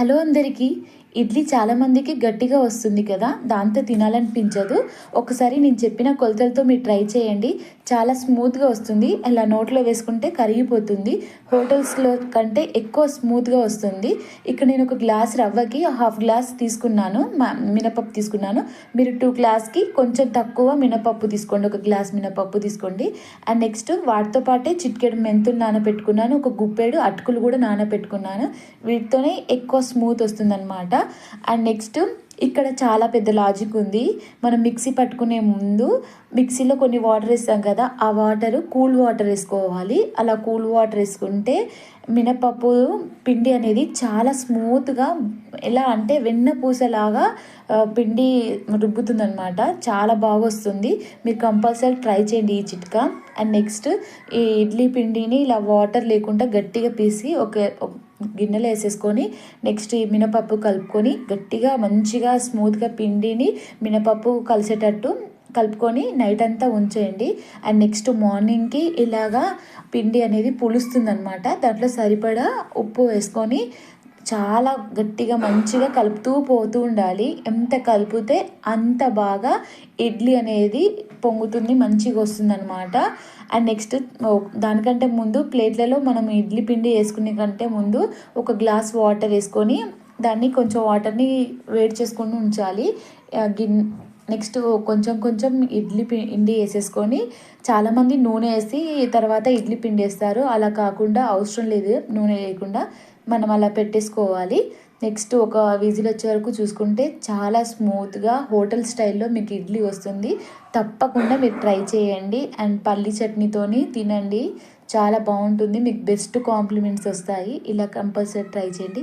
Hello అందరికీ ఇడ్లీ చాలామందికి గట్టిగా వస్తుంది కదా దాంతో తినాలనిపించదు. ఒకసారి నేను చెప్పిన కొలతలతో మీరు ట్రై చేయండి. చాలా స్మూత్గా వస్తుంది. అలా నోట్లో వేసుకుంటే కరిగిపోతుంది. హోటల్స్లో కంటే ఎక్కువ స్మూత్గా వస్తుంది. ఇక్కడ నేను ఒక గ్లాస్ రవ్వకి హాఫ్ గ్లాస్ తీసుకున్నాను. మా- మినపప్పు తీసుకున్నాను. మీరు టూ గ్లాస్కి కొంచెం తక్కువ మినపప్పు తీసుకోండి. ఒక గ్లాస్ మినపప్పు తీసుకోండి. అండ్ నెక్స్ట్ వాటితో పాటే చిట్కెడు మెంతులు నానబెట్టుకున్నాను ఒక గుప్పెడు అటుకులు కూడా నానబెట్టుకున్నాను వీటితోనే ఎక్కువ స్మూత్ వస్తుందన్నమాట. అండ్ నెక్స్ట్ ఇక్కడ చాలా పెద్ద లాజిక్ ఉంది. మనం మిక్సీ పట్టుకునే ముందు మిక్సీలో కొన్ని వాటర్ వేస్తాం కదా ఆ వాటర్ కూల్ వాటర్ వేసుకోవాలి. అలా కూల్ వాటర్ వేసుకుంటే మినపప్పు పిండి అనేది చాలా స్మూత్గా ఎలా అంటే వెన్న పూసలాగా పిండి రుబ్బుతుందనమాట చాలా బాగా వస్తుంది. మీరు కంపల్సరీ ట్రై చేయండి ఈ చిట్కా. అండ్ నెక్స్ట్ ఈ ఇడ్లీ పిండిని ఇలా వాటర్ లేకుండా గట్టిగా పీసి ఒక గిన్నెలో వేసేసుకొని నెక్స్ట్ ఈ మినపప్పు కలుపుకొని గట్టిగా మంచిగా స్మూత్గా పిండిని మినపప్పు కలిసేటట్టు కలుపుకొని నైట్ అంతా ఉంచేయండి. అండ్ నెక్స్ట్ మార్నింగ్కి ఇలాగా పిండి అనేది పులుస్తుందనమాట దాంట్లో సరిపడా ఉప్పు వేసుకొని చాలా గట్టిగా మంచిగా కలుపుతూ పోతూ ఉండాలి. ఎంత కలిపితే అంత బాగా ఇడ్లీ అనేది పొంగుతుంది మంచిగా వస్తుంది అనమాట అండ్ నెక్స్ట్ దానికంటే ముందు ప్లేట్లలో మనం ఇడ్లీ పిండి వేసుకునే కంటే ముందు ఒక గ్లాస్ వాటర్ వేసుకొని దాన్ని కొంచెం వాటర్ని వేడి చేసుకొని ఉంచాలి. గిన్ నెక్స్ట్ కొంచెం కొంచెం ఇడ్లీ పిండి వేసేసుకొని చాలామంది నూనె వేసి తర్వాత ఇడ్లీ పిండి వేస్తారు. అలా కాకుండా అవసరం లేదు నూనె లేకుండా. మనం అలా పెట్టేసుకోవాలి. నెక్స్ట్ ఒక విజిల్ వచ్చే వరకు చూసుకుంటే చాలా స్మూత్గా హోటల్ స్టైల్లో మీకు ఇడ్లీ వస్తుంది. తప్పకుండా మీరు ట్రై చేయండి. అండ్ పల్లి చట్నీతోని తినండి. చాలా బాగుంటుంది. మీకు బెస్ట్ కాంప్లిమెంట్స్ వస్తాయి. ఇలా కంపల్సరీ ట్రై చేయండి.